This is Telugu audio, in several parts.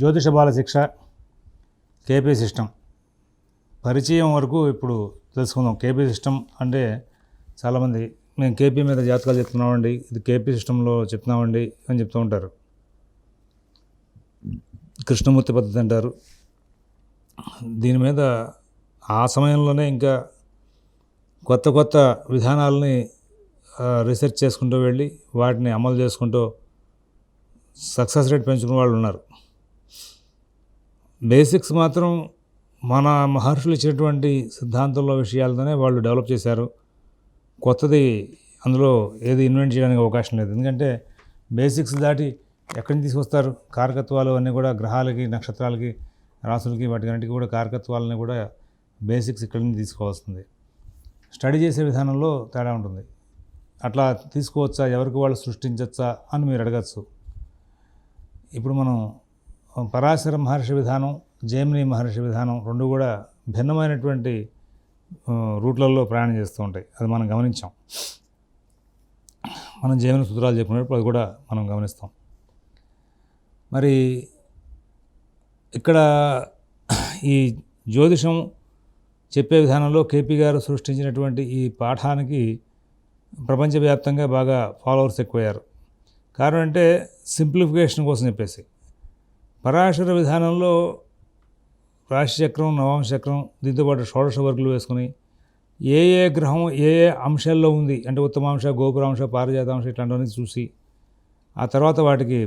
జ్యోతిష బాల శిక్ష కేపీ సిస్టమ్ పరిచయం వరకు ఇప్పుడు తెలుసుకుందాం. కేపీ సిస్టమ్ అంటే చాలామంది మేము కేపీ మీద జాతకాలు చెప్తున్నామండి ఇది కేపీ సిస్టంలో చెప్తున్నామండి అని చెప్తూ ఉంటారు. కృష్ణమూర్తి పద్ధతి అంటారు. దీని మీద ఆ సమయంలోనే ఇంకా కొత్త కొత్త విధానాలని రీసెర్చ్ చేసుకుంటూ వెళ్ళి వాటిని అమలు చేసుకుంటూ సక్సెస్ రేట్ పెంచుకున్న వాళ్ళు ఉన్నారు. బేసిక్స్ మాత్రం మన మహర్షులు ఇచ్చినటువంటి సిద్ధాంతంలో విషయాలతోనే వాళ్ళు డెవలప్ చేశారు. కొత్తది అందులో ఏది ఇన్వెంట్ చేయడానికి అవకాశం లేదు. ఎందుకంటే బేసిక్స్ దాటి ఎక్కడి నుంచి తీసుకొస్తారు? కారకత్వాలు అన్నీ కూడా గ్రహాలకి నక్షత్రాలకి రాసులకి వాటికన్నిటికీ కూడా కారకత్వాలని కూడా బేసిక్స్ ఇక్కడి నుంచి తీసుకోవాల్సింది. స్టడీ చేసే విధానంలో తేడా ఉంటుంది. అట్లా తీసుకోవచ్చా? ఎవరికి వాళ్ళు సృష్టించవచ్చా అని మీరు అడగచ్చు. ఇప్పుడు మనం పరాశర మహర్షి విధానం జైమిని మహర్షి విధానం రెండు కూడా భిన్నమైనటువంటి రూట్లలో ప్రయాణం చేస్తూ ఉంటాయి. అది మనం గమనించాం. మనం జైమిని సూత్రాలు చెప్పినప్పుడు అది కూడా మనం గమనిస్తాం. మరి ఇక్కడ ఈ జ్యోతిషం చెప్పే విధానంలో కేపీ గారు సృష్టించినటువంటి ఈ పాఠానికి ప్రపంచవ్యాప్తంగా బాగా ఫాలోవర్స్ ఎక్కువయ్యారు. కారణం అంటే సింప్లిఫికేషన్ కోసం చెప్పేసి. పరాశర విధానంలో రాశిచక్రం నవాంశచక్రం దీంతోపాటు షోడశ వర్గులు వేసుకుని ఏ ఏ గ్రహం ఏ ఏ అంశాల్లో ఉంది అంటే ఉత్తమాంశ గోపురాంశ పారిజాతాంశ ఇట్లాంటివన్నీ చూసి ఆ తర్వాత వాటికి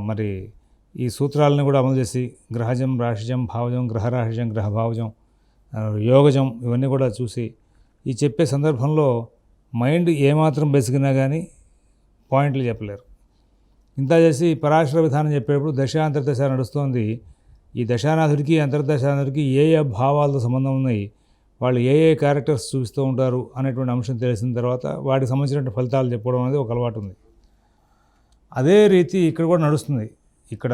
మరి ఈ సూత్రాలను కూడా అమలు చేసి గ్రహజం రాశిజం భావజం గ్రహరాశిజం గ్రహభావజం యోగజం ఇవన్నీ కూడా చూసి ఈ చెప్పే సందర్భంలో మైండ్ ఏమాత్రం బెసిగినా కానీ పాయింట్లు చెప్పలేరు. ఇంత చేసి పరాశర విధానం చెప్పేటప్పుడు దశ అంతర్దశ నడుస్తోంది. ఈ దశానాథుడికి అంతర్దశానాథుడికి ఏ ఏ భావాలతో సంబంధం ఉన్నాయి? వాళ్ళు ఏ ఏ క్యారెక్టర్స్ చూపిస్తూ ఉంటారు అనేటువంటి అంశం తెలిసిన తర్వాత వాటికి సంబంధించిన ఫలితాలు చెప్పడం అనేది ఒక అలవాటు ఉంది. అదే రీతి ఇక్కడ కూడా నడుస్తుంది. ఇక్కడ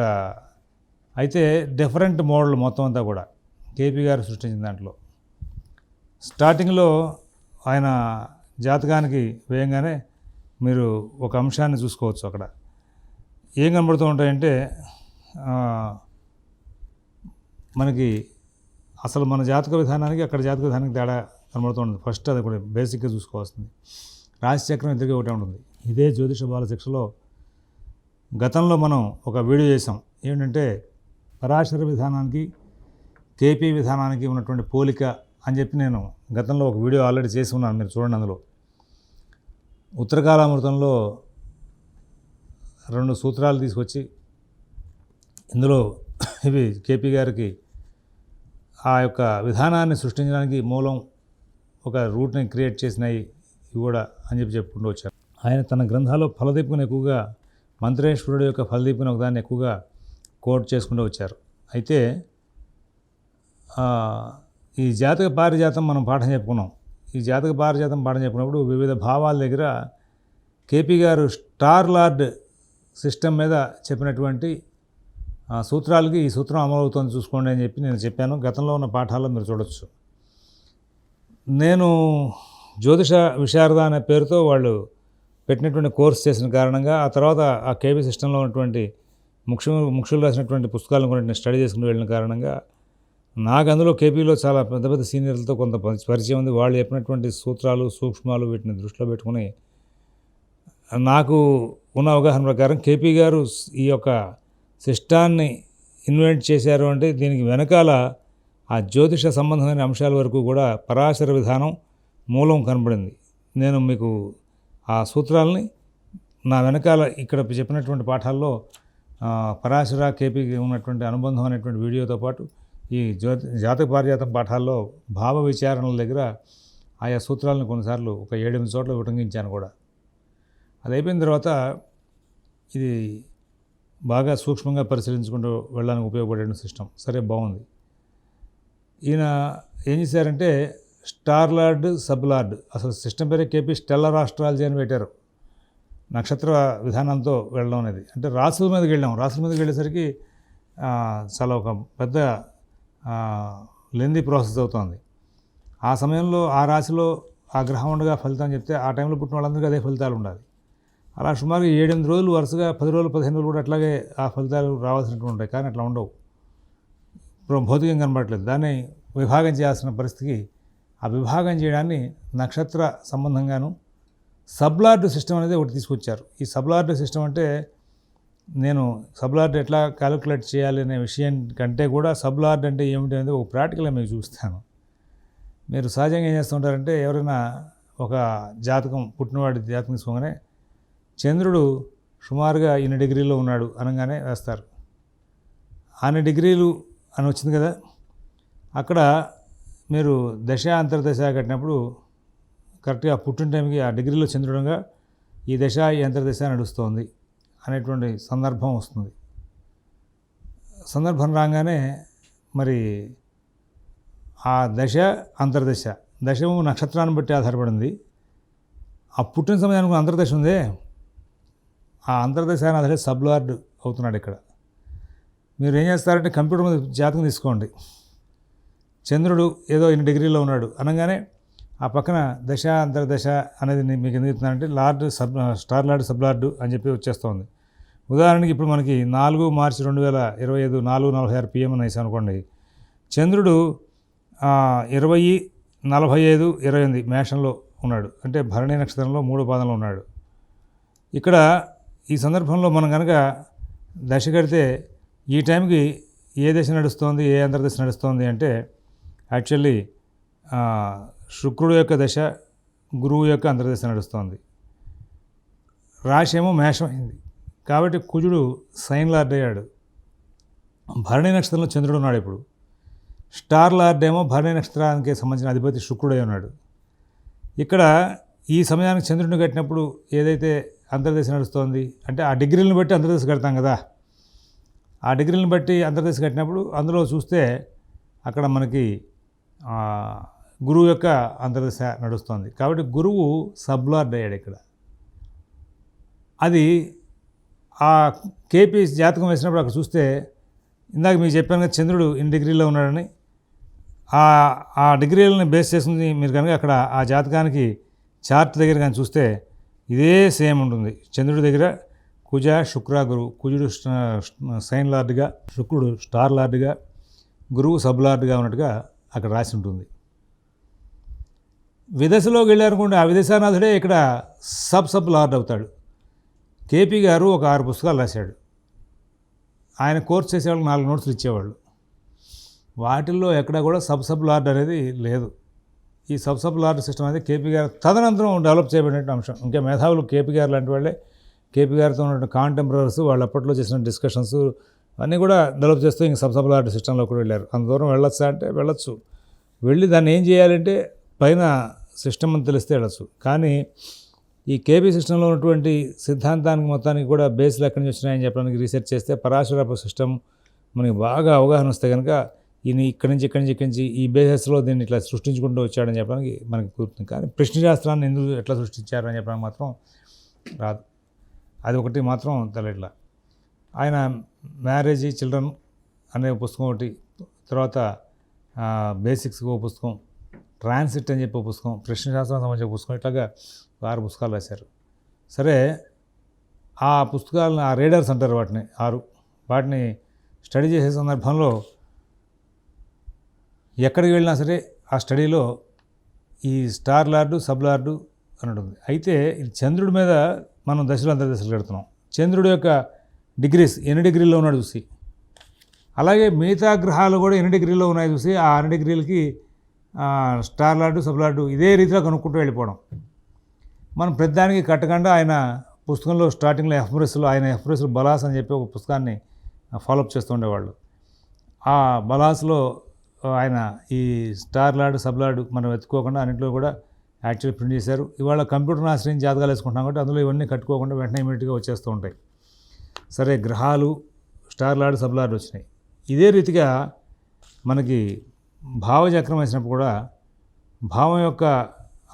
అయితే డిఫరెంట్ మోడల్ మొత్తం అంతా కూడా కేపీ గారు సృష్టించిన దాంట్లో. స్టార్టింగ్లో ఆయన జాతకానికి వేయంగానే మీరు ఒక అంశాన్ని చూసుకోవచ్చు అక్కడ. ఏం కనబడుతూ ఉంటాయంటే మనకి అసలు మన జాతక విధానానికి అక్కడ జాతక విధానానికి తేడా కనబడుతూ ఉంటుంది. ఫస్ట్ అది కూడా బేసిక్గా చూసుకోవాల్సింది. రాశిచక్రం ఇద్దరికి ఒకటే ఉంటుంది. ఇదే జ్యోతిష బాల శిక్షలో గతంలో మనం ఒక వీడియో చేసాం ఏంటంటే పరాశర విధానానికి కేపీ విధానానికి ఉన్నటువంటి పోలిక అని చెప్పి నేను గతంలో ఒక వీడియో ఆల్రెడీ చేసి ఉన్నాను. మీరు చూడండి అందులో. ఉత్తరకాలామృతంలో రెండు సూత్రాలు తీసుకొచ్చి ఇందులో ఇవి కేపీ గారికి ఆ యొక్క విధానాన్ని సృష్టించడానికి మూలం ఒక రూట్ని క్రియేట్ చేసినాయి ఇవి కూడా అని చెప్పి చెప్పుకుంటూ వచ్చారు. ఆయన తన గ్రంథాల్లో ఫలదీపుని ఎక్కువగా మంత్రేశ్వరుడు యొక్క ఫలదీపుని ఒకదాన్ని ఎక్కువగా కోట్ చేసుకుంటూ వచ్చారు. అయితే ఈ జాతక పారిజాతం మనం పాఠం చెప్పుకున్నాం. ఈ జాతక పారిజాతం పాఠం చెప్పినప్పుడు వివిధ భావాల దగ్గర కేపీ గారు స్టార్ లార్డ్ సిస్టమ్ మీద చెప్పినటువంటి ఆ సూత్రాలకి ఈ సూత్రం అమలవుతుంది చూసుకోండి అని చెప్పి నేను చెప్పాను. గతంలో ఉన్న పాఠాల్లో మీరు చూడొచ్చు. నేను జ్యోతిష విశారద అనే పేరుతో వాళ్ళు పెట్టినటువంటి కోర్స్ చేసిన కారణంగా ఆ తర్వాత ఆ కేబీ సిస్టంలో ఉన్నటువంటి ముఖ్య ముఖ్యులు రాసినటువంటి పుస్తకాలను కూడా నేను స్టడీ చేసుకుని వెళ్ళిన కారణంగా నాకు అందులో కేపీలో చాలా పెద్ద పెద్ద సీనియర్లతో కొంత పరి- పరిచయం ఉంది. వాళ్ళు చెప్పినటువంటి సూత్రాలు సూక్ష్మాలు వీటిని దృష్టిలో పెట్టుకుని నాకు ఉన్న అవగాహన ప్రకారం కేపీ గారు ఈ యొక్క సిస్టాన్ని ఇన్వెంట్ చేశారు అంటే దీనికి వెనకాల ఆ జ్యోతిష సంబంధమైన అంశాల వరకు కూడా పరాశర విధానం మూలం కనబడింది. నేను మీకు ఆ సూత్రాలని నా వెనకాల ఇక్కడ చెప్పినటువంటి పాఠాల్లో పరాశర కేపీకి ఉన్నటువంటి అనుబంధం అనేటువంటి వీడియోతో పాటు ఈ జ్యోతి జాతక పారిజాతం పాఠాల్లో భావ విచారణల దగ్గర ఆయా సూత్రాలను కొన్నిసార్లు ఒక ఏడెనిమిది చోట్ల ఉటంకించాను కూడా. అది అయిపోయిన తర్వాత ఇది బాగా సూక్ష్మంగా పరిశీలించుకుంటూ వెళ్ళడానికి ఉపయోగపడే సిస్టమ్ సరే బాగుంది. ఈయన ఏం చేశారంటే స్టార్ లార్డ్ సబ్ లార్డ్ అసలు సిస్టమ్ పేరే కేపీ స్టెల్లర్ ఆస్ట్రాలజీ అని పెట్టారు. నక్షత్ర విధానంతో వెళ్ళడం అనేది. అంటే రాసుల మీదకి వెళ్ళాం. రాసుల మీదకి వెళ్ళేసరికి చాలా ఒక పెద్ద లెంది ప్రాసెస్ అవుతుంది. ఆ సమయంలో ఆ రాశిలో ఆ గ్రహం ఉండగా ఫలితం చెప్తే ఆ టైంలో పుట్టిన వాళ్ళందరికీ అదే ఫలితాలు ఉండాలి. అలా సుమారు ఏడెనిమిది రోజులు వరుసగా పది రోజులు పదిహేను రోజులు కూడా అట్లాగే ఆ ఫలితాలు రావాల్సినటువంటి ఉంటాయి. కానీ అట్లా ఉండవు. ఇప్పుడు భౌతికంగా కనబడట్లేదు. దాన్ని విభాగం చేయాల్సిన పరిస్థితికి ఆ విభాగం చేయడాన్ని నక్షత్ర సంబంధంగాను సబ్లార్డ్ సిస్టమ్ అనేది ఒకటి తీసుకొచ్చారు. ఈ సబ్లార్డ్ సిస్టమ్ అంటే నేను సబ్లార్డ్ ఎట్లా క్యాలిక్యులేట్ చేయాలి అనే విషయం కంటే కూడా సబ్లార్డ్ అంటే ఏమిటి అనేది ఒక ప్రాక్టికల్గా మీకు చూస్తాను మీరు సహజంగా ఏం చేస్తుంటారంటే ఎవరైనా ఒక జాతకం పుట్టినవాడి జాతకం తీసుకోగానే చంద్రుడు సుమారుగా ఇన్ని డిగ్రీలో ఉన్నాడు అనగానే వేస్తారు. అన్ని డిగ్రీలు అని వచ్చింది కదా? అక్కడ మీరు దశ అంతర్దశ కట్టినప్పుడు కరెక్ట్గా పుట్టిన టైంకి ఆ డిగ్రీలో చంద్రుడంగా ఈ దశ ఈ అంతర్దశ నడుస్తోంది అనేటువంటి సందర్భం వస్తుంది. సందర్భం రాగానే మరి ఆ దశ అంతర్దశ దశము నక్షత్రాన్ని బట్టి ఆధారపడింది. ఆ పుట్టిన సమయానికి అంతర్దశ ఉందే? ఆ అంతర్దశానాథుడే అని అదే సబ్లార్డ్ అవుతున్నాడు ఇక్కడ. మీరు ఏం చేస్తారంటే కంప్యూటర్ మీద జాతకం తీసుకోండి. చంద్రుడు ఏదో ఇన్ని డిగ్రీలో ఉన్నాడు అనగానే ఆ పక్కన దశ అంతర్దశ అనేది మీకు ఎందుకు చెప్తున్నానంటే lord sub star lord sub lord అని చెప్పి వచ్చేస్తుంది. ఉదాహరణకి ఇప్పుడు మనకి నాలుగు మార్చి రెండు వేల ఇరవై ఐదు నాలుగు నలభై ఆరు పిఎం అని వేసాం అనుకోండి. చంద్రుడు ఇరవై నలభై ఐదు ఇరవై ఎనిమిది మేషంలో ఉన్నాడు. అంటే భరణి నక్షత్రంలో మూడో పాదంలో ఉన్నాడు. ఇక్కడ ఈ సందర్భంలో మనం కనుక దశ కడితే ఈ టైంకి ఏ దశ నడుస్తోంది ఏ అంతర్దశ నడుస్తోంది అంటే యాక్చువల్లీ శుక్రుడు యొక్క దశ గురువు యొక్క అంతర్దశ నడుస్తోంది. రాశి ఏమో మేషమైంది. కాబట్టి కుజుడు సైన్ లార్డ్ అయ్యాడు. భరణి నక్షత్రంలో చంద్రుడు ఉన్నాడు ఇప్పుడు. స్టార్ లార్డ్ ఏమో భరణి నక్షత్రానికి సంబంధించిన అధిపతి శుక్రుడై ఉన్నాడు. ఇక్కడ ఈ సమయానికి చంద్రుడిని కట్టినప్పుడు ఏదైతే అంతర్దశ నడుస్తోంది. అంటే ఆ డిగ్రీలను బట్టి అంతర్దశ కడతాం కదా. ఆ డిగ్రీలను బట్టి అంతర్దశ కట్టినప్పుడు అందులో చూస్తే అక్కడ మనకి గురువు యొక్క అంతర్దశ నడుస్తోంది. కాబట్టి గురువు సబ్లార్డ్ అయ్యాడు ఇక్కడ. అది ఆ కేపీ జాతకం వేసినప్పుడు అక్కడ చూస్తే ఇందాక మీకు చెప్పాను కదా చంద్రుడు ఇన్ని డిగ్రీలో ఉన్నాడని. ఆ ఆ డిగ్రీలను బేస్ చేసుకుని మీరు కనుక అక్కడ ఆ జాతకానికి చార్ట్ దగ్గర కానీ చూస్తే ఇదే సేమ్ ఉంటుంది. చంద్రుడి దగ్గర కుజ శుక్ర గురువు కుజుడు సైన్ లార్డ్గా శుక్రుడు స్టార్ లార్డ్గా గురువు సబ్ లార్డ్గా ఉన్నట్టుగా అక్కడ రాసి ఉంటుంది. విదశలోకి వెళ్ళారనుకోండి ఆ విదశానాథుడే ఇక్కడ సబ్ సబ్ లార్డ్ అవుతాడు. కేపీ గారు ఒక ఆరు పుస్తకాలు రాశాడు. ఆయన కోర్స్ చేసేవాళ్ళకి నాలుగు నోట్స్లు ఇచ్చేవాళ్ళు. వాటిల్లో ఎక్కడ కూడా సబ్ సబ్ లార్డ్ అనేది లేదు. ఈ సబ్ సబ్ సిస్టమ్ అనేది కేపీ గారు తదనంతరం డెవలప్ చేయబడిన అంశం. ఇంకా మేధావులు కేపీ గారు లాంటి వాళ్ళే కేపీ గారితో ఉన్న కాంటెంపరీస్ వాళ్ళు అప్పట్లో చేసిన డిస్కషన్స్ అన్నీ కూడా డెవలప్ చేస్తూ ఇంక సబ్ సబ్ సిస్టంలో కూడా వెళ్ళారు. అంత దూరం వెళ్ళొచ్చా అంటే వెళ్ళొచ్చు. వెళ్ళి దాన్ని ఏం చేయాలంటే పైన సిస్టమ్ అని తెలిస్తే వెళ్ళచ్చు. కానీ ఈ కేబీ సిస్టంలో ఉన్నటువంటి సిద్ధాంతానికి మొత్తానికి కూడా బేస్లు ఎక్కడి నుంచి వచ్చినాయని చెప్పడానికి రీసెర్చ్ చేస్తే పరాశురాప సిస్టమ్ మనకి బాగా అవగాహన వస్తే కనుక ఈయన ఇక్కడి నుంచి ఇక్కడి నుంచి ఇక్కడి నుంచి ఈ బేసెస్లో దీన్ని ఇట్లా సృష్టించుకుంటూ వచ్చాడని చెప్పడానికి మనకి కుదురుతుంది కానీ ప్రశ్నశాస్త్రాన్ని ఎందుకు ఎట్లా సృష్టించారని చెప్పడానికి మాత్రం రాదు. అది ఒకటి మాత్రం తెలియట్లా ఆయన మ్యారేజ్ చిల్డ్రన్ అనే పుస్తకం ఒకటి తర్వాత బేసిక్స్ ఓ పుస్తకం ట్రాన్సిట్ అని చెప్పే పుస్తకం పుస్తకం ప్రశ్నశాస్త్రం సంబంధించిన పుస్తకం ఇట్లాగా ఆరు పుస్తకాలు రాశారు. సరే ఆ పుస్తకాలను ఆ రీడర్స్ అంటారు వాటిని ఆరు. వాటిని స్టడీ చేసే సందర్భంలో ఎక్కడికి వెళ్ళినా సరే ఆ స్టడీలో ఈ స్టార్ లార్డు సబ్ లార్డు అని ఉంటుంది. అయితే చంద్రుడి మీద మనం దశలు అంతర్దశలు కడుతున్నాం. చంద్రుడి యొక్క డిగ్రీస్ ఎన్ని డిగ్రీల్లో ఉన్నాడు చూసి? అలాగే మిగతా గ్రహాలు కూడా ఎన్ని డిగ్రీల్లో ఉన్నాయి చూసి? ఆ అన్ని డిగ్రీలకి స్టార్ లార్డు సబ్ లార్డు ఇదే రీతిలో కనుక్కుంటూ వెళ్ళిపోవడం. మనం ప్రతిదానికి కట్టకుండా ఆయన పుస్తకంలో స్టార్టింగ్లో ఎఫ్ఎస్లో ఆయన ఎఫ్ఎస్ బలాస్ అని చెప్పి ఒక పుస్తకాన్ని ఫాలోఅప్ చేస్తూ ఉండేవాళ్ళు. ఆ బలాస్లో ఆయన ఈ స్టార్ లార్డ్ సబ్ లార్డ్ మనం వెతుక్కోకుండా అన్నింటిలో కూడా యాక్చువల్లీ ప్రింట్ చేశారు. ఇవాళ కంప్యూటర్ని ఆశ్రయించి జాతకాలు వేసుకుంటాం కాబట్టి అందులో ఇవన్నీ కట్టుకోకుండా వెంటనే ఇమీడియట్గా వచ్చేస్తూ ఉంటాయి. సరే గ్రహాలు స్టార్ లార్డ్ సబ్ లార్డ్ వచ్చినాయి. ఇదే రీతిగా మనకి భావచక్రం వేసినప్పుడు కూడా భావం యొక్క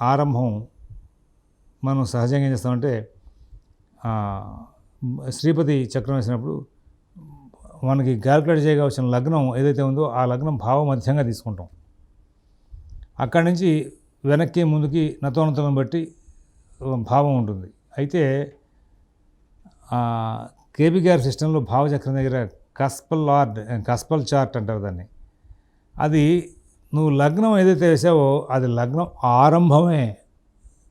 ఆరంభం మనం సహజంగా ఏం చేస్తామంటే శ్రీపతి చక్రం వేసినప్పుడు మనకి క్యాల్కులేట్ చేయవలసిన లగ్నం ఏదైతే ఉందో ఆ లగ్నం భావ మధ్యంగా తీసుకుంటాం. అక్కడి నుంచి వెనక్కి ముందుకి నతోన్నతలను బట్టి భావం ఉంటుంది. అయితే కేబీ గారి సిస్టంలో భావచక్రం దగ్గర కస్పల్ ఆర్ట్ కస్పల్ చార్ట్ అంటారు దాన్ని. అది నువ్వు లగ్నం ఏదైతే వేసావో అది లగ్నం ఆరంభమే.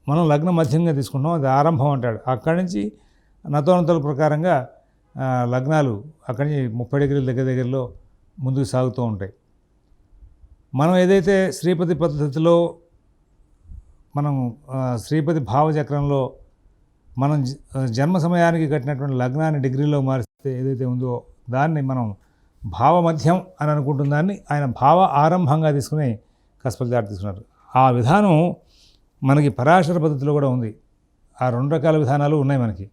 మనం లగ్నం మధ్యంగా తీసుకుంటాం అది ఆరంభం అంటాడు. అక్కడి నుంచి నతోన్నతల ప్రకారంగా లగ్నాలు అక్కడి నుంచి ముప్పై డిగ్రీల దగ్గర దగ్గరలో ముందుకు సాగుతూ ఉంటాయి. మనం ఏదైతే శ్రీపతి పద్ధతిలో మనం శ్రీపతి భావచక్రంలో మనం జ- జన్మ సమయానికి కట్టినటువంటి లగ్నాన్ని డిగ్రీలో మారిస్తే ఏదైతే ఉందో దాన్ని మనం భావ మధ్యం అని అనుకుంటున్న దాన్ని ఆయన భావ ఆరంభంగా తీసుకుని కస్పల్ తీసుకున్నారు. ఆ విధానం మనకి పరాశర పద్ధతిలో కూడా ఉంది. ఆ రెండు రకాల విధానాలు ఉన్నాయి మనకి.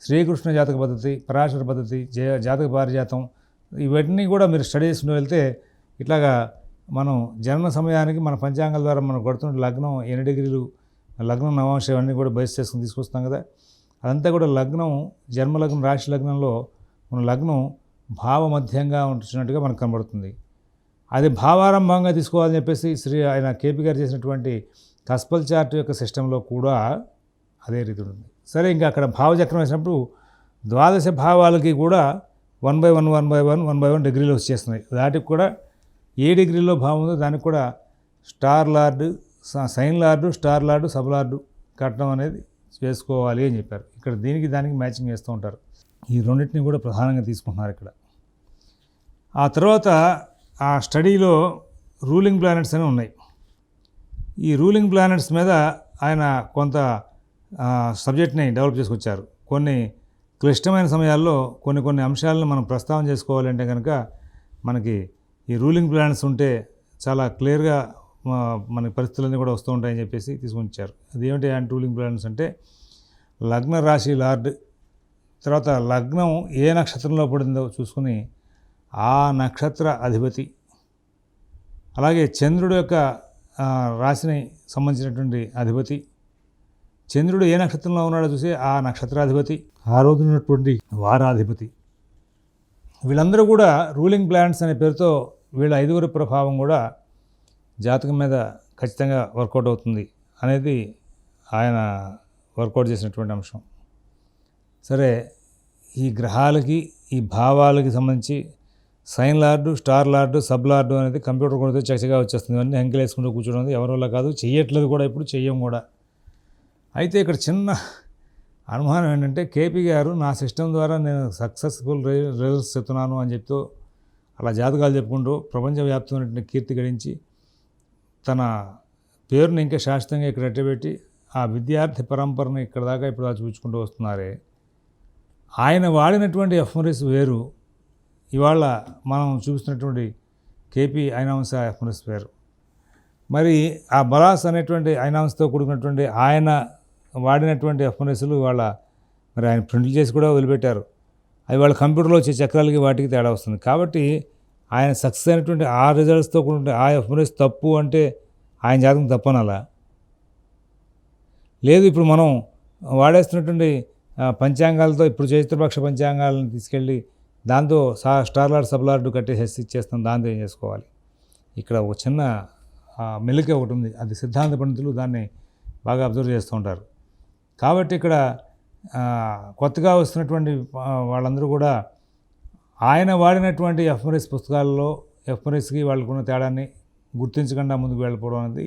శ్రీకృష్ణ జాతక పద్ధతి పరాశర పద్ధతి జయ జాతక పారిజాతం ఇవన్నీ కూడా మీరు స్టడీ చేసుకుని వెళ్తే ఇట్లాగా మనం జనన సమయానికి మన పంచాంగాల ద్వారా మనం కొడుతున్న లగ్నం ఎన్ని డిగ్రీలు లగ్నం నవాంశం అన్నీ కూడా బయట చేసుకుని తీసుకొస్తాం కదా. అదంతా కూడా లగ్నం జన్మ లగ్నం రాశి లగ్నంలో మన లగ్నం భావమధ్యంగా ఉంటున్నట్టుగా మనకు కనబడుతుంది. అది భావారంభంగా తీసుకోవాలని చెప్పేసి శ్రీ ఆయన కేపీ గారు చేసినటువంటి కస్పల్ చార్ట్ యొక్క సిస్టంలో కూడా అదే రీతి ఉంటుంది. సరే ఇంకా అక్కడ భావచక్రం వేసినప్పుడు ద్వాదశ భావాలకి కూడా one by one one by one one by one డిగ్రీలు వచ్చేస్తున్నాయి. వాటికి కూడా ఏ డిగ్రీలో భావం ఉందో దానికి కూడా స్టార్ లార్డు స- sign lord star lord sub lord కట్టడం అనేది చేసుకోవాలి అని చెప్పారు. ఇక్కడ దీనికి దానికి మ్యాచింగ్ చేస్తూ ఉంటారు. ఈ రెండింటిని కూడా ప్రధానంగా తీసుకుంటున్నారు ఇక్కడ. ఆ తర్వాత ఆ స్టడీలో రూలింగ్ ప్లానెట్స్ అని ఉన్నాయి. ఈ రూలింగ్ ప్లానెట్స్ మీద ఆయన కొంత సబ్జెక్ట్ని డెవలప్ చేసుకొచ్చారు. కొన్ని క్లిష్టమైన సమయాల్లో కొన్ని కొన్ని అంశాలను మనం ప్రస్తావన చేసుకోవాలంటే కనుక మనకి ఈ రూలింగ్ ప్లాన్స్ ఉంటే చాలా క్లియర్గా మన పరిస్థితులన్నీ కూడా వస్తూ ఉంటాయని చెప్పేసి తీసుకొచ్చారు. అదేమిటి యాంటీ రూలింగ్ ప్లాన్స్ అంటే లగ్న రాశి లార్డ్ తర్వాత లగ్నం ఏ నక్షత్రంలో పడిందో చూసుకుని ఆ నక్షత్ర అధిపతి అలాగే చంద్రుడు యొక్క రాశిని సంబంధించినటువంటి అధిపతి చంద్రుడు ఏ నక్షత్రంలో ఉన్నాడో చూసి ఆ నక్షత్రాధిపతి ఆ రోజు ఉన్నటువంటి వారాధిపతి. వీళ్ళందరూ కూడా రూలింగ్ ప్లానెట్స్ అనే పేరుతో వీళ్ళ ఐదుగురి ప్రభావం కూడా జాతకం మీద ఖచ్చితంగా వర్కౌట్ అవుతుంది అనేది ఆయన వర్కౌట్ చేసినటువంటి అంశం. సరే ఈ గ్రహాలకి ఈ భావాలకి సంబంధించి sign lord star lord sub lord అనేది కంప్యూటర్ కొడితే చక్కగా వచ్చేస్తుంది. అన్నీ అంకెలు వేసుకుంటూ కూర్చోడం ఎవరి వల్ల కాదు చేయట్లేదు కూడా ఇప్పుడు చెయ్యం కూడా. అయితే ఇక్కడ చిన్న అనుమానం ఏంటంటే కేపీ గారు నా సిస్టమ్ ద్వారా నేను సక్సెస్ఫుల్ రిజల్ట్స్ చెప్తున్నాను అని చెప్తూ అలా జాతకాలు చెప్పుకుంటూ ప్రపంచవ్యాప్తమైనటువంటి కీర్తి గడించి తన పేరుని ఇంకా శాశ్వతంగా ఇక్కడ ఎట్టబెట్టి ఆ విద్యార్థి పరంపరను ఇక్కడ దాకా ఇప్పుడు దాకా చూపించుకుంటూ వస్తున్నారే. ఆయన వాడినటువంటి ఎఫ్ఎంఎస్ వేరు. ఇవాళ మనం చూపిస్తున్నటువంటి కేపీ ఐనాంశ ఎఫ్ఎంఎస్ వేరు. మరి ఆ బలాస్ అనేటువంటి ఐనాంశతో కూడుకున్నటువంటి ఆయన వాడినటువంటి ఎఫ్ఎంఎస్లు వాళ్ళ మరి ఆయన ప్రింట్లు చేసి కూడా వదిలిపెట్టారు. అవి వాళ్ళ కంప్యూటర్లో వచ్చే చక్రాలకి వాటికి తేడా వస్తుంది. కాబట్టి ఆయన సక్సెస్ అయినటువంటి ఆ రిజల్ట్స్తో కూడిన ఆ ఎఫ్ఎంఎస్ తప్పు అంటే ఆయన జాతకం తప్పనలా? లేదు ఇప్పుడు మనం వాడేస్తున్నటువంటి పంచాంగాలతో ఇప్పుడు చైత్రపక్ష పంచాంగాలను తీసుకెళ్ళి దాంతో సా స్టార్లార్డ్ సబ్లార్డు కట్టేసేసి కట్టేసి ఇచ్చేస్తాం. దాంతో ఏం చేసుకోవాలి? ఇక్కడ ఒక చిన్న మెలిక ఒకటి ఉంది. అది సిద్ధాంత పండితులు దాన్ని బాగా అబ్జర్వ్ చేస్తూ ఉంటారు. కాబట్టి ఇక్కడ కొత్తగా వస్తున్నటువంటి వాళ్ళందరూ కూడా ఆయన వాడినటువంటి ఎఫ్ఎంఎస్ పుస్తకాల్లో ఎఫ్ఎంఎస్కి వాళ్ళకున్న తేడాన్ని గుర్తించకుండా ముందుకు వెళ్ళిపోవడం అనేది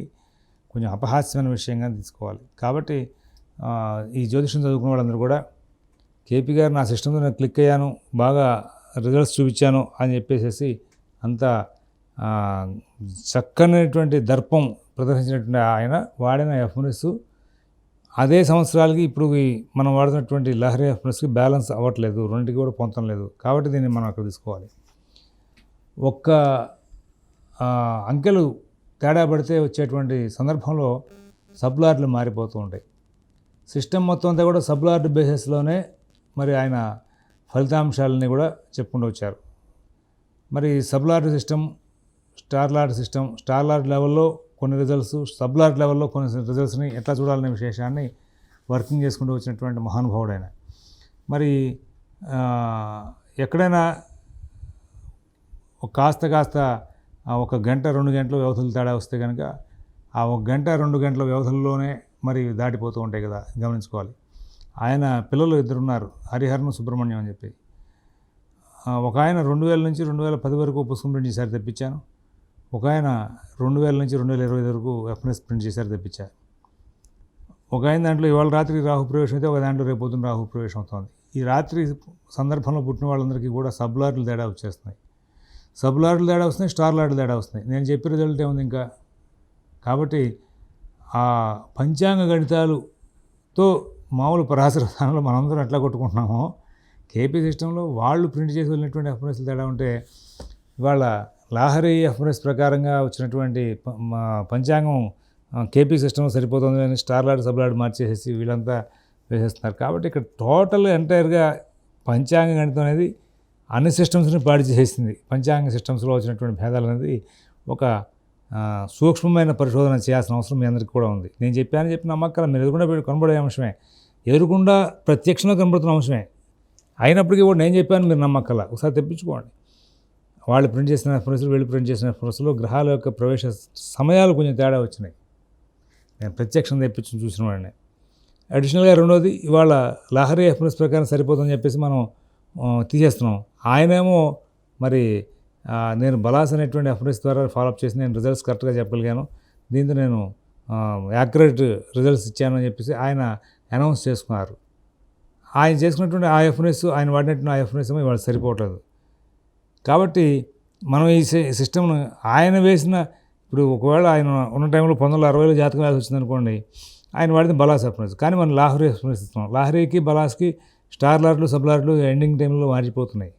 కొంచెం అపహాస్యమైన విషయంగా తీసుకోవాలి. కాబట్టి ఈ జ్యోతిషం చదువుకున్న వాళ్ళందరూ కూడా కేపీ గారు నా సిస్టంతో నేను క్లిక్ అయ్యాను బాగా రిజల్ట్స్ చూపించాను అని చెప్పేసి అంత ఆ, చక్కనటువంటి దర్పం ప్రదర్శించినటువంటి ఆయన వాడిన ఎఫ్ఎంఎస్ అదే సంవత్సరాలకి ఇప్పుడు మనం వాడుతున్నటువంటి లహరి ఎఫ్నెస్కి బ్యాలెన్స్ అవ్వట్లేదు రెండింటికి కూడా పొందడం లేదు. కాబట్టి దీన్ని మనం అక్కడ తీసుకోవాలి. ఒక్క అంకెలు తేడా పడితే వచ్చేటువంటి సందర్భంలో సబ్లార్లు మారిపోతూ ఉంటాయి. సిస్టమ్ మొత్తం అంతా కూడా సబ్లార్డ్ బేసిస్లోనే మరి ఆయన ఫలితాంశాలని కూడా చెప్పుకుంటూ వచ్చారు. మరి sub lord system star lord system star lord లెవెల్లో కొన్ని రిజల్ట్స్ సబ్లాట్ లెవెల్లో కొన్ని రిజల్ట్స్ని ఎట్లా చూడాలనే విశేషాన్ని వర్కింగ్ చేసుకుంటూ వచ్చినటువంటి మహానుభావుడైన. మరి ఎక్కడైనా కాస్త కాస్త ఒక గంట రెండు గంటల వ్యవధులు తేడా వస్తే కనుక ఆ ఒక గంట రెండు గంటల వ్యవధుల్లోనే మరి దాటిపోతూ ఉంటాయి కదా గమనించుకోవాలి. ఆయన పిల్లలు ఇద్దరు ఉన్నారు సుబ్రహ్మణ్యం అని చెప్పి. ఒక ఆయన రెండు వేల నుంచి రెండు వేల పది వరకు పుస్తకం ప్రింట్ చేశారు తెప్పించాను. ఒక ఆయన రెండు వేల నుంచి రెండు వేల ఇరవై వరకు ఎఫ్ఎన్ఎస్ ప్రింట్ చేశారు తెప్పించారు. ఒక ఆయన దాంట్లో ఇవాళ రాత్రి రాహు ప్రవేశం అయితే ఒక దాంట్లో రేపు పొద్దున రాహు ప్రవేశం అవుతుంది. ఈ రాత్రి సందర్భంలో పుట్టిన వాళ్ళందరికీ కూడా సబ్లార్లు తేడా వచ్చేస్తున్నాయి. సబ్లార్లు తేడా వస్తున్నాయి స్టార్ లార్లు తేడా వస్తున్నాయి. నేను చెప్పిన రిజల్ట్ ఏముంది ఇంకా. కాబట్టి ఆ పంచాంగ గణితాలుతో మామూలు పరాశర స్థానంలో మనందరం ఎట్లా కొట్టుకుంటున్నామో. కేపీ సిస్టంలో వాళ్ళు ప్రింట్ చేసి వెళ్ళినటువంటి ఎఫ్ఎన్ఎస్లు తేడా ఉంటే ఇవాళ లాహరి ఎఫ్ఎస్ ప్రకారంగా వచ్చినటువంటి ప- పంచాంగం కేపీ సిస్టమ్ సరిపోతుంది అని స్టార్ లాడ్ సబ్ లాడ్ మార్చేసేసి వీళ్ళంతా వేసేస్తున్నారు. కాబట్టి ఇక్కడ టోటల్ ఎంటైర్గా పంచాంగ గణితం అనేది అన్ని సిస్టమ్స్ని పాడి చేసేసింది. పంచాంగ సిస్టమ్స్లో వచ్చినటువంటి భేదాలు అనేది ఒక సూక్ష్మమైన పరిశోధన చేయాల్సిన అవసరం మీ అందరికీ కూడా ఉంది. నేను చెప్పాను చెప్పిన నమ్మకాలు మీరు ఎదురుకుండా కనబడే అంశమే. ఎదురుకుండా ప్రత్యక్షంగా కనబడుతున్న అంశమే. అయినప్పటికీ కూడా నేను చెప్పాను మీరు నమ్మకాల ఒకసారి తెప్పించుకోండి. వాళ్ళు ప్రింట్ చేసిన ఎఫ్ఎస్లు వీళ్ళు ప్రింట్ చేసిన ఎఫ్ఎస్లో గ్రహాల యొక్క ప్రవేశ సమయాలు కొంచెం తేడా వచ్చినాయి. నేను ప్రత్యక్షం తెప్పించి చూసిన వాడిని. అడిషనల్గా రెండోది ఇవాళ లహరి ఎఫ్ఎస్ ప్రకారం సరిపోతుందని చెప్పేసి మనం తీసేస్తున్నాం. ఆయనేమో మరి నేను బలాస్ అనేటువంటి ఎఫ్ఎస్ ద్వారా ఫాలోఅప్ చేసి నేను రిజల్ట్స్ కరెక్ట్గా చెప్పగలిగాను. దీంతో నేను యాక్యురేట్ రిజల్ట్స్ ఇచ్చాను అని చెప్పేసి ఆయన అనౌన్స్ చేసుకున్నారు. ఆయన చేసుకున్నటువంటి ఆ ఎఫ్ఎన్ఎస్ ఆయన వాడినటువంటి ఆ ఎఫ్ఎన్ఎస్ ఏమో ఇవాళ సరిపోవట్లేదు. కాబట్టి మనం ఈ సి- సిస్టమ్ను ఆయన వేసిన ఇప్పుడు ఒకవేళ ఆయన ఉన్న టైంలో పంతొమ్మిది వందల అరవైలో జాతకం వేసి వచ్చిందనుకోండి ఆయన వాడితే బలాస్ ఎఫ్ఎస్ కానీ మనం లాహరీ ఎక్స్ప్రెస్ ఇస్తున్నాం. లాహరీకి బలాస్కి స్టార్ లాట్లు సబ్ లాట్లు ఎండింగ్ టైంలో మారిపోతున్నాయి.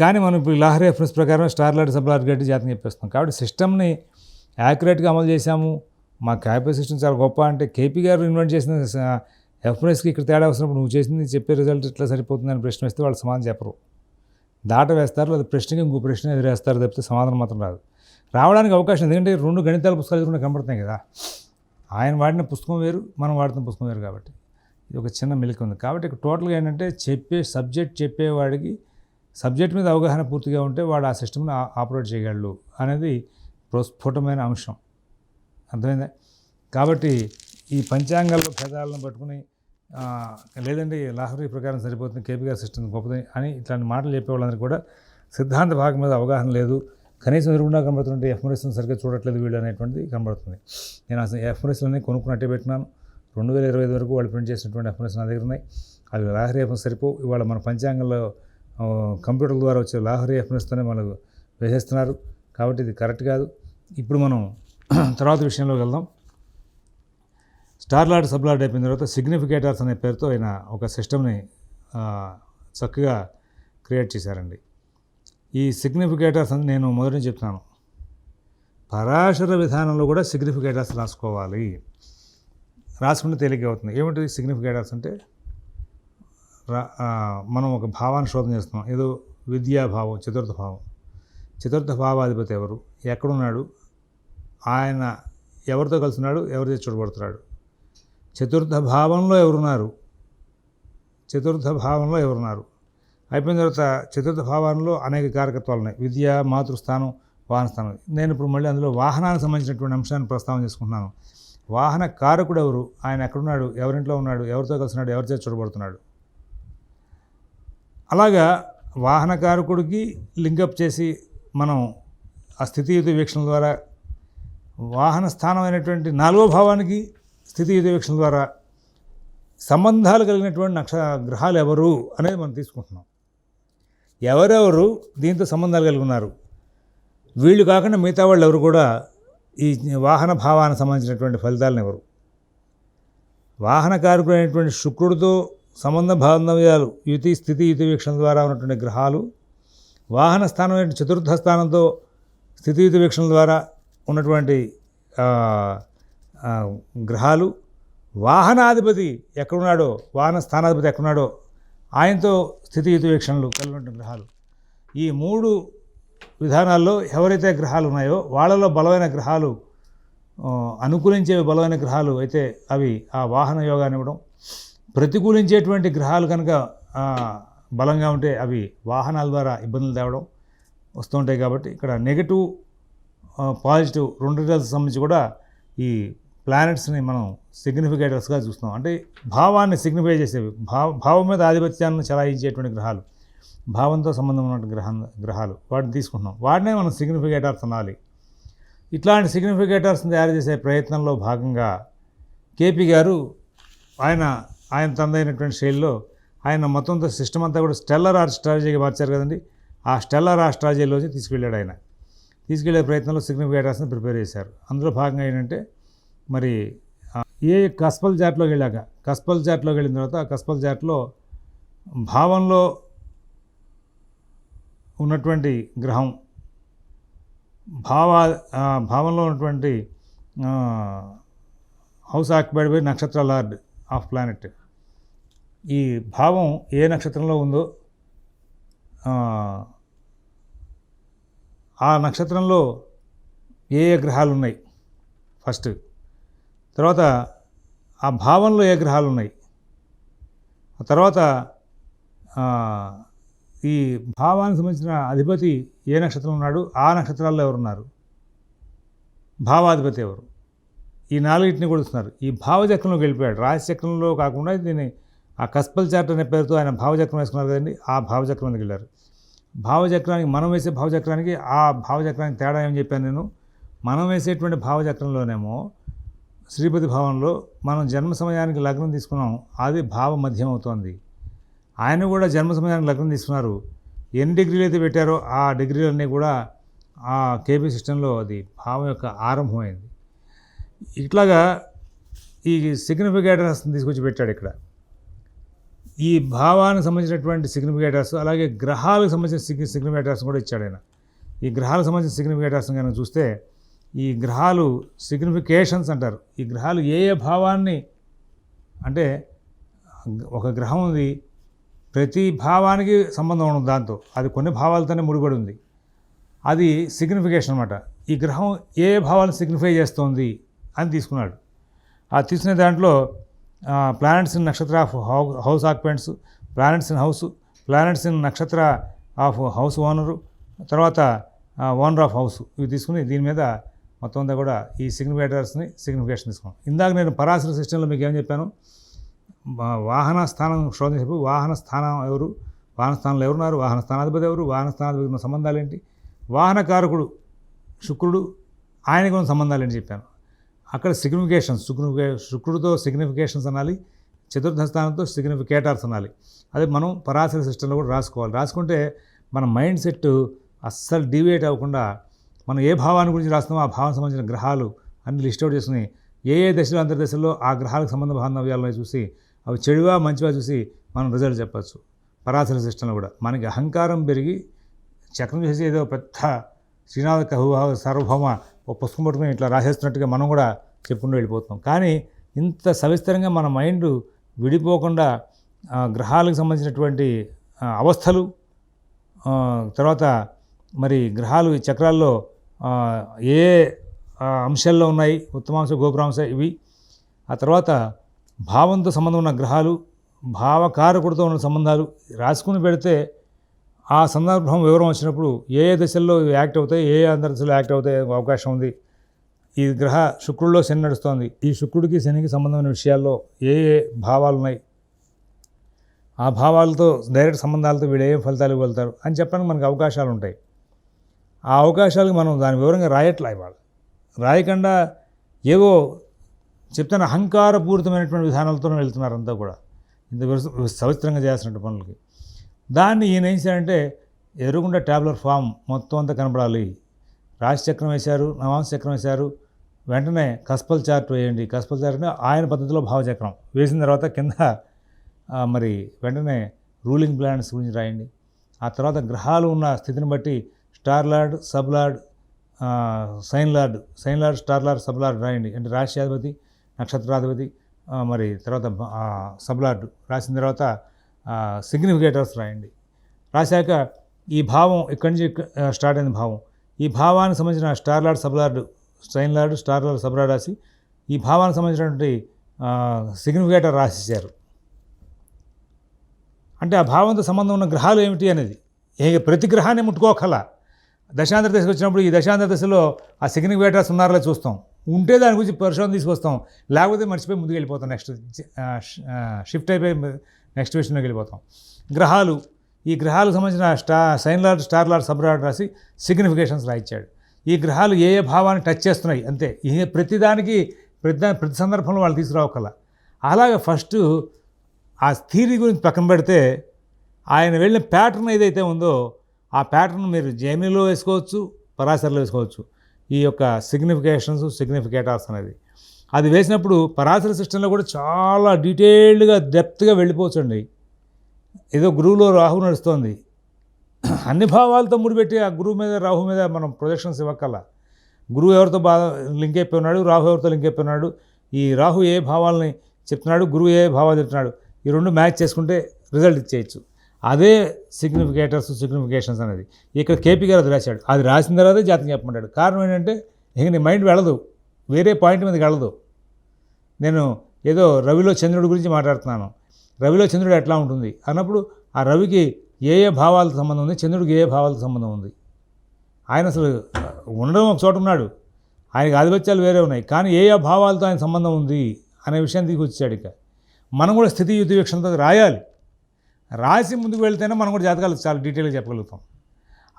కానీ మనం ఇప్పుడు లాహరీ ఎఫ్ఎస్ ప్రకారం స్టార్ లాట్ సబ్ లాట్ గట్టి జాతకం చెప్పేస్తాం కాబట్టి సిస్టమ్ని యాక్యురేట్గా అమలు చేశాము. మా క్యాపీ సిస్టమ్ చాలా గొప్ప. అంటే కేపీ గారు ఇన్వెంట్ చేసిన ఎఫ్ఎస్కి ఇక్కడ తేడా వచ్చినప్పుడు నువ్వు చేసింది చెప్పే రిజల్ట్ ఇట్లా సరిపోతుందని ప్రశ్న వేస్తే వాళ్ళు సమాధానం చెప్పరు. దాట వేస్తారు లేదా ప్రశ్నకి ఇంకో ప్రశ్న ఎదురేస్తారు తప్పితే సమాధానం మాత్రం రాదు. రావడానికి అవకాశం ఎందుకంటే రెండు గణితాల పుస్తకాలు ఎదురుకుండా కనబడుతున్నాయి కదా. ఆయన వాడిన పుస్తకం వేరు మనం వాడుతున్న పుస్తకం వేరు కాబట్టి. ఇది ఒక చిన్న మెలిక ఉంది. కాబట్టి ఇక్కడ టోటల్గా ఏంటంటే చెప్పే సబ్జెక్ట్ చెప్పేవాడికి సబ్జెక్ట్ మీద అవగాహన పూర్తిగా ఉంటే వాడు ఆ సిస్టమ్ని ఆపరేట్ చేయగలడు అనేది ప్రస్ఫుటమైన అంశం. అర్థమైందా? కాబట్టి ఈ పంచాంగాల్లో భేదాలను పట్టుకుని లేదండి లాహరీ ప్రకారం సరిపోతుంది కేపీ గారి సిస్టమ్ గొప్పది అని ఇట్లాంటి మాటలు చెప్పే వాళ్ళందరికీ కూడా సిద్ధాంత భాగం మీద అవగాహన లేదు. కనీసం ఎదురుగుండా కనబడుతుంటే ఎఫ్ఎంఎస్ని సరిగ్గా చూడట్లేదు వీళ్ళు అనేటువంటిది కనబడుతుంది. నేను అసలు ఎఫ్ఎంఎస్లని కొనుక్కున్నట్టే పెట్టినాను. రెండు వేల ఇరవై ఐదు వరకు వాళ్ళు ప్రింట్ చేసినటువంటి ఎఫ్ఎంఎస్ నా దగ్గర ఉన్నాయి. అవి లాహరీ ఎఫ్ఎస్ సరిపో ఇవాళ మన పంచాంగంలో కంప్యూటర్ ద్వారా వచ్చే లాహరీ ఎఫ్ఎంఎస్తోనే మనకు వేసేస్తున్నారు. కాబట్టి ఇది కరెక్ట్ కాదు. ఇప్పుడు మనం తర్వాత విషయంలోకి వెళ్దాం. స్టార్లాడ్ సబ్లాడ్ అయిపోయిన తర్వాత సిగ్నిఫికేటర్స్ అనే పేరుతో ఆయన ఒక సిస్టమ్ని చక్కగా క్రియేట్ చేశారండి. ఈ సిగ్నిఫికేటర్స్ అని నేను మొదటి చెప్తున్నాను. చెప్తాను పరాశర విధానంలో కూడా సిగ్నిఫికేటర్స్ రాసుకోవాలి. రాసుకుంటే తేలిక అవుతుంది. ఏమిటి సిగ్నిఫికేటర్స్ అంటే? రా- మనం ఒక భావాన్ని శోధన చేస్తున్నాం. ఏదో విద్యాభావం చతుర్థ భావం. చతుర్థ భావాధిపతి ఎవరు? ఎక్కడున్నాడు? ఆయన ఎవరితో కలుస్తున్నాడు? ఎవరితో చూడబడుతున్నాడు? చతుర్థ భావంలో ఎవరున్నారు? చతుర్థ భావంలో ఎవరున్నారు? అయిపోయిన తర్వాత చతుర్థ భావంలో అనేక కారకత్వాలు ఉన్నాయి విద్య మాతృస్థానం వాహనస్థానం. నేను ఇప్పుడు మళ్ళీ అందులో వాహనానికి సంబంధించినటువంటి అంశాన్ని ప్రస్తావన చేసుకుంటున్నాను. వాహన కారకుడు ఎవరు ఆయన ఎక్కడున్నాడు? ఎవరింట్లో ఉన్నాడు? ఎవరితో కలిసినాడు? ఎవరితో చూడబడుతున్నాడు? అలాగా వాహన కారకుడికి లింకప్ చేసి మనం ఆ స్థితియుత వీక్షణ ద్వారా వాహన స్థానం అయినటువంటి నాలుగో భావానికి స్థితి వీక్షణ ద్వారా సంబంధాలు కలిగినటువంటి నక్ష గ్రహాలు ఎవరు అనేది మనం తీసుకుంటున్నాం. ఎవరెవరు దీంతో సంబంధాలు కలిగి ఉన్నారు? వీళ్ళు కాకుండా మిగతా వాళ్ళు ఎవరు కూడా ఈ వాహన భావానికి సంబంధించినటువంటి ఫలితాలను ఎవరు? వాహన కారకుడైనటువంటి శుక్రుడితో సంబంధ బాంధవ్యాలు యుతి స్థితి యుతి వీక్షణ ద్వారా ఉన్నటువంటి గ్రహాలు వాహన స్థానం చతుర్థ స్థానంతో స్థితి వీక్షణ ద్వారా ఉన్నటువంటి గ్రహాలు వాహనాధిపతి ఎక్కడున్నాడో వాహన స్థానాధిపతి ఎక్కడున్నాడో ఆయనతో స్థితి వీక్షణలు కలిగిన గ్రహాలు. ఈ మూడు విధానాల్లో ఎవరైతే గ్రహాలు ఉన్నాయో వాళ్ళలో బలమైన గ్రహాలు అనుకూలించే బలమైన గ్రహాలు అయితే అవి ఆ వాహన యోగాన్ని ఇవ్వడం. ప్రతికూలించేటువంటి గ్రహాలు కనుక బలంగా ఉంటే అవి వాహనాల ద్వారా ఇబ్బందులు తేవడం వస్తుంటాయి కాబట్టి ఇక్కడ నెగటివ్ పాజిటివ్ రెండు రిజల్ట్స్ సంబంధించి కూడా ఈ ప్లానెట్స్ని మనం సిగ్నిఫికేటర్స్గా చూస్తాం అంటే భావాన్ని సిగ్నిఫై చేసేవి భావ భావం మీద ఆధిపత్యాన్ని చలాయించేటువంటి గ్రహాలు భావంతో సంబంధం ఉన్న గ్రహ గ్రహాలు వాటిని తీసుకుంటున్నాం. వాటినే మనం సిగ్నిఫికేటర్స్ అనాలి. ఇట్లాంటి సిగ్నిఫికేటర్స్ని తయారు చేసే ప్రయత్నంలో భాగంగా కేపీ గారు ఆయన ఆయన తనదైనటువంటి శైలిలో ఆయన మొత్తంతో సిస్టమ్ అంతా కూడా స్టెల్లర్ ఆస్ట్రాలజీగా మార్చారు కదండి. ఆ స్టెల్లర్ ఆస్ట్రాలజీలోకి తీసుకెళ్ళాడు ఆయన. తీసుకెళ్ళే ప్రయత్నంలో సిగ్నిఫికేటర్స్ని ప్రిపేర్ చేశారు. అందులో భాగంగా ఏంటంటే మరి ఏ కస్పల్ జాట్లోకి వెళ్ళాక కస్పల్ జాట్లోకి వెళ్ళిన తర్వాత ఆ కస్పల్ జాట్లో భావంలో ఉన్నటువంటి గ్రహం భావ భావంలో ఉన్నటువంటి house occupied by nakshatra lord of planet. ఈ భావం ఏ నక్షత్రంలో ఉందో ఆ, ఆ నక్షత్రంలో ఏ ఏ గ్రహాలు ఉన్నాయి? ఫస్ట్ తర్వాత ఆ భావంలో ఏ గ్రహాలు ఉన్నాయి తర్వాత ఈ భావానికి సంబంధించిన అధిపతి ఏ నక్షత్రం ఉన్నాడు? ఆ నక్షత్రాల్లో ఎవరున్నారు? భావాధిపతి ఎవరు? ఈ నాలుగిటిని కూడా ఇస్తున్నారు ఈ భావచక్రంలోకి వెళ్ళిపోయాడు. రాశిచక్రంలో కాకుండా దీన్ని ఆ కస్పల్ చార్ట్ అనే పేరుతో ఆయన భావచక్రం వేసుకున్నారు కదండి ఆ భావచక్రంలోకి వెళ్ళారు. భావచక్రానికి మనం వేసే భావచక్రానికి ఆ భావచక్రానికి తేడా ఏమని చెప్పాను నేను? మనం వేసేటువంటి భావచక్రంలోనేమో శ్రీపతి భావంలో మనం జన్మ సమయానికి లగ్నం తీసుకున్నాం. అది భావ మధ్యం అవుతోంది. ఆయన కూడా జన్మ సమయానికి లగ్నం తీసుకున్నారు. ఎన్ని డిగ్రీలు అయితే పెట్టారో ఆ డిగ్రీలన్నీ కూడా ఆ కేబీ సిస్టంలో అది భావం యొక్క ఆరంభమైంది. ఇట్లాగా ఈ సిగ్నిఫికేటర్స్ తీసుకొచ్చి పెట్టాడు ఇక్కడ. ఈ భావానికి సంబంధించినటువంటి సిగ్నిఫికేటర్స్ అలాగే గ్రహాలకు సంబంధించిన సిగ్ని సిగ్నిఫికేటర్స్ కూడా ఇచ్చాడు ఆయన. ఈ గ్రహాలకు సంబంధించిన సిగ్నిఫికేటర్స్ కనుక చూస్తే ఈ గ్రహాలు సిగ్నిఫికేషన్స్ అంటారు. ఈ గ్రహాలు ఏ ఏ భావాన్ని అంటే ఒక గ్రహం ఉంది ప్రతి భావానికి సంబంధం ఉంది దాంతో. అది కొన్ని భావాలతోనే ముడిపడి ఉంది అది సిగ్నిఫికేషన్ అనమాట ఈ గ్రహం ఏ భావాలను సిగ్నిఫై చేస్తోంది అని తీసుకున్నాడు. ఆ తీసుకునే దాంట్లో planets in nakshatra of house occupants planets in house planets in nakshatra of house owner తర్వాత ఓనర్ ఆఫ్ హౌస్ ఇవి తీసుకుని దీని మీద మొత్తం అంతా కూడా ఈ సిగ్నిఫికేటర్స్ని సిగ్నిఫికేషన్ తీసుకున్నాం ఇందాక నేను పరాశర సిస్టంలో మీకు ఏం చెప్పాను? వాహన స్థానం శోధన చెప్పి. వాహన స్థానం ఎవరు? వాహన స్థానంలో ఎవరున్నారు వాహన స్థానాధిపతి ఎవరు? వాహన స్థానాధిపతి ఉన్న సంబంధాలు ఏంటి? వాహనకారకుడు శుక్రుడు ఆయనకు ఉన్న సంబంధాలు ఏంటి చెప్పాను. అక్కడ సిగ్నిఫికేషన్స్ శుక్రునిఫికే శుక్రుడితో సిగ్నిఫికేషన్స్ అనాలి చతుర్థ స్థానంతో సిగ్నిఫికేటర్స్ అనాలి. అది మనం పరాశర సిస్టంలో కూడా రాసుకోవాలి. రాసుకుంటే మన మైండ్ సెట్ అస్సలు డివియేట్ అవ్వకుండా మనం ఏ భావాన్ని గురించి రాస్తున్నామో ఆ భావానికి సంబంధించిన గ్రహాలు అన్ని లిస్ట్ అవుట్ చేసుకుని ఏ ఏ దశలో అంతర్దశలో ఆ గ్రహాలకు సంబంధ బాంధవ్యాలను చూసి అవి చెడువా మంచివా చూసి మనం రిజల్ట్ చెప్పచ్చు. పరాశర సిస్టంలో కూడా. మనకి అహంకారం పెరిగి చక్రం చేసి ఏదో పెద్ద శ్రీనాథ కహుభావ సార్వభౌమ ఒక పుస్తకం పట్టుకుని ఇట్లా రాసేస్తున్నట్టుగా మనం కూడా చెప్పుకుంటూ వెళ్ళిపోతున్నాం. కానీ ఇంత సవిస్తరంగా మన మైండ్ విడిపోకుండా గ్రహాలకు సంబంధించినటువంటి అవస్థలు తర్వాత మరి గ్రహాలు ఈ చక్రాల్లో ఏ అంశాల్లో ఉన్నాయి ఉత్తమాంశ గోపురాంశ ఇవి. ఆ తర్వాత భావంతో సంబంధం ఉన్న గ్రహాలు భావకారకుడితో ఉన్న సంబంధాలు రాసుకుని పెడితే ఆ సందర్భం వివరం వచ్చినప్పుడు ఏ ఏ దశల్లో యాక్ట్ అవుతాయి ఏ ఏ దశలో యాక్ట్ అవుతాయి అవకాశం ఉంది. ఈ గ్రహ శుక్రుడిలో శని నడుస్తోంది. ఈ శుక్రుడికి శనికి సంబంధమైన విషయాల్లో ఏ ఏ భావాలు ఉన్నాయి? ఆ భావాలతో డైరెక్ట్ సంబంధాలతో వీళ్ళు ఏ ఫలితాలు వెళ్తారు అని చెప్పడానికి మనకు అవకాశాలు ఉంటాయి. ఆ అవకాశాలకు మనం దాని వివరంగా రాయట్లా ఇవాళ. రాయకుండా ఏవో చెప్తాను అహంకారపూరితమైనటువంటి విధానాలతో వెళ్తున్నారు అంతా కూడా. ఇంత సవిత్రంగా సవిస్తరంగా చేయాల్సిన పనులకి. దాన్ని ఈయన ఏం చేశారంటే ఎదురుగుండా ట్యాబ్లెట్ ఫామ్ మొత్తం అంతా కనబడాలి. రాశి చక్రం వేశారు నవాంశ చక్రం వేశారు. వెంటనే కస్పల్ చార్ట్ వేయండి. కస్పల్ చార్ట్ అంటే ఆయన పద్ధతిలో భావచక్రం. వేసిన తర్వాత కింద మరి వెంటనే రూలింగ్ ప్లాన్స్ గురించి రాయండి. ఆ తర్వాత గ్రహాలు ఉన్న స్థితిని బట్టి star lord sub lord sign lord sign lord star lord sub lord రాయండి. అంటే రాష్ట్రాధిపతి నక్షత్రాధిపతి మరి తర్వాత సబ్ లార్డ్ రాసిన తర్వాత సిగ్నిఫికేటర్స్ రాయండి. రాశాక ఈ భావం ఇక్కడి నుంచి స్టార్ట్ అయిన భావం? ఈ భావానికి సంబంధించిన star lord sub lord sign lord star lord sub lord రాసి ఈ భావానికి సంబంధించినటువంటి సిగ్నిఫికేటర్ రాసేసారు అంటే ఆ భావంతో సంబంధం ఉన్న గ్రహాలు ఏమిటి అనేది? ఏ ప్రతి గ్రహాన్ని ముట్టుకోకల. దశాంతర దశకు వచ్చినప్పుడు ఈ దశాంతర దశలో ఆ సిగ్నిఫికేటర్స్ ఉన్నారో చూస్తాం. ఉంటే దాని గురించి పరిశోధన తీసుకొస్తాం. లేకపోతే మర్చిపోయి ముందుకు వెళ్ళిపోతాం. నెక్స్ట్ షిఫ్ట్ అయిపోయి నెక్స్ట్ విషయంలోకి వెళ్ళిపోతాం. గ్రహాలు ఈ గ్రహాలకు సంబంధించిన స్టా sign lord star lord sub lord రాసి సిగ్నిఫికేషన్స్ రాయించాడు ఈ గ్రహాలు ఏ ఏ భావాన్ని టచ్ చేస్తున్నాయి? అంతే. ప్రతిదానికి ప్రతి ప్రతి సందర్భంలో వాళ్ళు తీసుకురావకల అలాగే ఫస్ట్ ఆ థీరీ గురించి పక్కన పెడితే ఆయన వెళ్ళిన ప్యాటర్న్ ఏదైతే ఉందో ఆ ప్యాటర్న్ మీరు జేమీలో వేసుకోవచ్చు పరాశరలో వేసుకోవచ్చు. ఈ యొక్క సిగ్నిఫికేషన్స్ సిగ్నిఫికేటర్స్ అనేది. అది వేసినప్పుడు పరాశర సిస్టంలో కూడా చాలా డీటెయిల్డ్గా డెప్త్గా వెళ్ళిపోవచ్చు అండి ఏదో గురువులో రాహు నడుస్తోంది. అన్ని భావాలతో ముడిపెట్టి ఆ గురువు మీద రాహు మీద మనం ప్రొజెక్షన్స్ ఇవ్వక్కల గురువు ఎవరితో బాగా లింక్ అయిపోయి ఉన్నాడు రాహు ఎవరితో లింక్ అయిపోయి ఉన్నాడు ఈ రాహు ఏ భావాలని చెప్తున్నాడు గురువు ఏ భావాలు చెప్తున్నాడు ఈ రెండు మ్యాచ్ చేసుకుంటే రిజల్ట్ ఇచ్చేయచ్చు. అదే సిగ్నిఫికేటర్స్ సిగ్నిఫికేషన్స్ అనేది. ఇక్కడ కేపీ గారు అది రాశాడు. అది రాసిన తర్వాతే జాతకం చెప్పమంటాడు. కారణం ఏంటంటే ఇంక నీ మైండ్ వెళ్ళదు. వేరే పాయింట్ మీదకి వెళ్ళదు. నేను ఏదో రవిలో చంద్రుడి గురించి మాట్లాడుతున్నాను. రవిలో చంద్రుడు ఎట్లా ఉంటుంది? అన్నప్పుడు ఆ రవికి ఏ ఏ భావాలతో సంబంధం ఉంది? చంద్రుడికి ఏ ఏ భావాలతో సంబంధం ఉంది? ఆయన అసలు ఉండడం ఒక చోట ఉన్నాడు. ఆయనకి ఆధిపత్యాలు వేరే ఉన్నాయి. కానీ ఏ ఏ భావాలతో ఆయన సంబంధం ఉంది? అనే విషయాన్ని తీసుకొచ్చాడు ఇక. మనం కూడా స్థితి యుద్ధ వీక్షణతో రాయాలి. రాసి ముందుకు వెళ్తేనే మనం కూడా జాతకాలు చాలా డీటెయిల్గా చెప్పగలుగుతాం.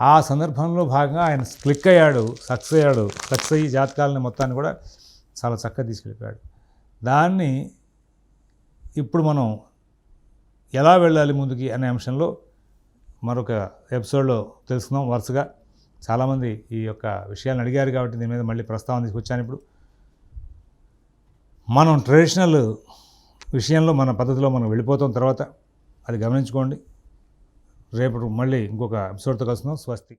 ఆ సందర్భంలో భాగంగా ఆయన క్లిక్ అయ్యాడు సక్సెస్ అయ్యాడు సక్సెస్ అయ్యి జాతకాలని మొత్తాన్ని కూడా చాలా చక్కగా తీసుకెళ్ళిపోయాడు. దాన్ని ఇప్పుడు మనం ఎలా వెళ్ళాలి ముందుకి అనే అంశంలో మరొక ఎపిసోడ్లో తెలుసుకుందాం వరుసగా. చాలామంది ఈ యొక్క విషయాలను అడిగారు కాబట్టి దీని మీద మళ్ళీ ప్రస్తావన తీసుకొచ్చాను ఇప్పుడు. మనం ట్రెడిషనల్ విషయంలో మన పద్ధతిలో మనం వెళ్ళిపోతాం తర్వాత అది గమనించుకోండి. రేపు మళ్ళీ ఇంకొక ఎపిసోడ్తో కలుస్తున్నాం స్వస్తి.